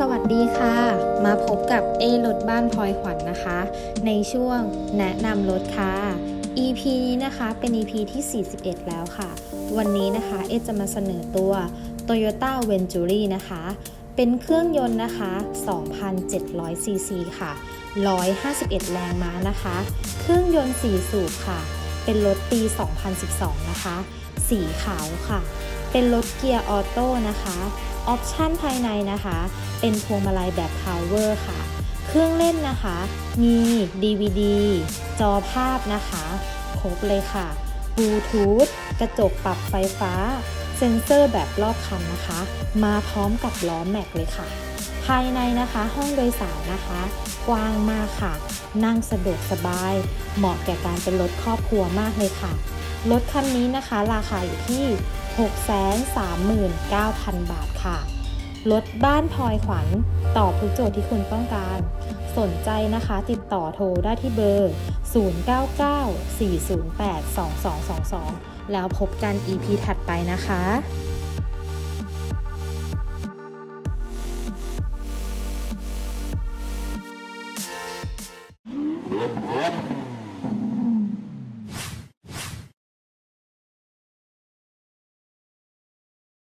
สวัสดีค่ะ มาพบกับเอรถบ้านพลอยขวัญนนะคะ ในช่วงแนะนำรถค่ะ EP นี้นะคะเป็น EP ที่ 41 แล้วค่ะ วันนี้นะคะเอจะมาเสนอตัว Toyota Venturi นะคะ เป็นเครื่องยนต์นะคะ 2,700ซีซีค่ะ 151 แรงม้านะคะ เครื่องยนต์ 4 สูบค่ะ เป็นรถปี 2012 นะคะ สีขาวค่ะ เป็นรถเกียร์ออโต้นะคะ ออปชันภายในนะคะ เป็นพวงมาลัยแบบ Power ค่ะ เครื่องเล่นนะคะ มี DVD จอภาพนะคะ ครบเลยค่ะบลูทูธกระจกปรับไฟฟ้า เซ็นเซอร์แบบรอบคันนะคะ มาพร้อมกับล้อแม็กเลยค่ะ ภายในนะคะห้องโดยสารนะคะ กว้างมากค่ะ นั่งสะดวกสบาย เหมาะแก่การเป็นรถครอบครัวมากเลยค่ะ รถคันนี้นะคะ ราคาอยู่ที่ 639,000 บาทค่ะ ลดบ้านพลอยขวัญตอบทุกโจทย์ที่คุณต้องการ สนใจนะคะติดต่อโทรได้ที่เบอร์ 0994082222 แล้วพบกัน EP ถัดไปนะคะ